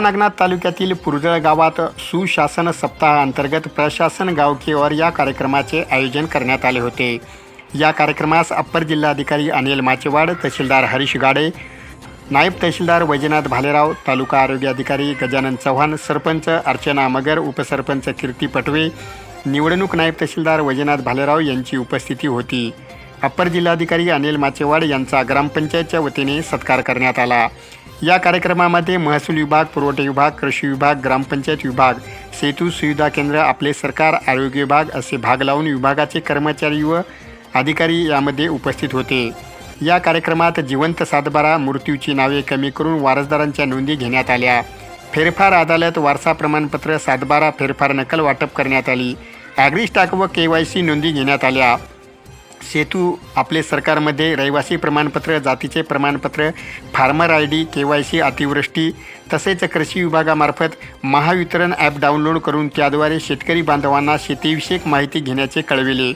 नागनाथ तालुक्यातील पुरुजळ गावात सुशासन सप्ताहाअंतर्गत प्रशासन गावकीवर या कार्यक्रमाचे आयोजन करण्यात आले होते. या कार्यक्रमास अप्पर जिल्हाधिकारी अनिल माचेवाड तहसीलदार हरीश गाडे नायब तहसीलदार वैजनाथ भालेराव तालुका आरोग्य अधिकारी गजानन चव्हाण सरपंच अर्चना मगर उपसरपंच कीर्ती पटवे निवडणूक नायब तहसीलदार वैजनाथ भालेराव यांची उपस्थिती होती. अप्पर जिल्हाधिकारी अनिल माचेवाड यांचा ग्रामपंचायतच्या वतीने सत्कार करण्यात आला. या कार्यक्रमामध्ये महसूल विभाग पुरवठा विभाग कृषी विभाग ग्रामपंचायत विभाग सेतू सुविधा केंद्र आपले सरकार आरोग्य विभाग असे भाग लावून विभागाचे कर्मचारी व अधिकारी यामध्ये उपस्थित होते. या कार्यक्रमात जिवंत सातबारा मृत्यूची नावे कमी करून वारसदारांच्या नोंदी घेण्यात आल्या. फेरफार अदालत वारसा प्रमाणपत्र सातबारा फेरफार नकल वाटप करण्यात आली. ॲग्रिस्टाक व के वाय सी नोंदी घेण्यात आल्या. सेतू आपले सरकारमध्ये रहिवासी प्रमाणपत्र जातीचे प्रमाणपत्र farmer I D K Y C अतिवृष्टी तसेच कृषी विभागामार्फत महावितरण ॲप डाउनलोड करून त्याद्वारे शेतकरी बांधवांना शेतीविषयक माहिती घेण्याचे कळविले.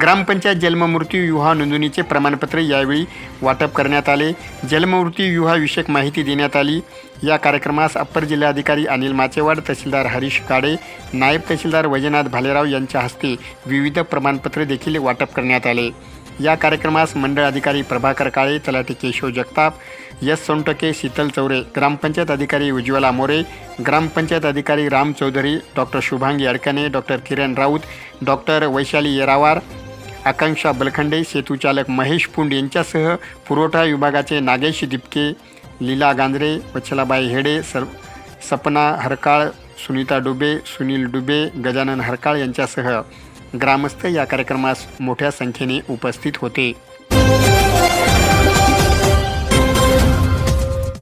ग्रामपंचायत जन्ममृत्यू विवाह नोंदणीचे प्रमाणपत्र यावेळी वाटप करण्यात आले. जन्ममृत्यू विवाहाविषयक माहिती देण्यात आली. या कार्यक्रमास अप्पर जिल्हाधिकारी अनिल माचेवाड तहसीलदार हरीश काडे नायब तहसीलदार वैजनाथ भालेराव यांच्या हस्ते विविध प्रमाणपत्रे देखील वाटप करण्यात आले. या कार्यक्रमास मंडळ अधिकारी प्रभाकर काळे तलाठी केशव जगताप यस सोनटके शीतल चौरे ग्रामपंचायत अधिकारी उज्ज्वला मोरे ग्रामपंचायत अधिकारी Ram Chaudhari doctor Shubhangi Adkane doctor Kiran Raut doctor Vaishali Yerawar Akanksha Balkhande सेतूचालक Mahesh Pund यांच्यासह पुरवठा विभागाचे नागेश दिपके लीला गांजरे वच्छलाबाई हेडे सर सपना हरकाळ सुनीता डुबे सुनील डुबे गजानन हरकाळ यांच्यासह ग्रामस्थ या कार्यक्रमास मोठ्या संख्येने उपस्थित होते.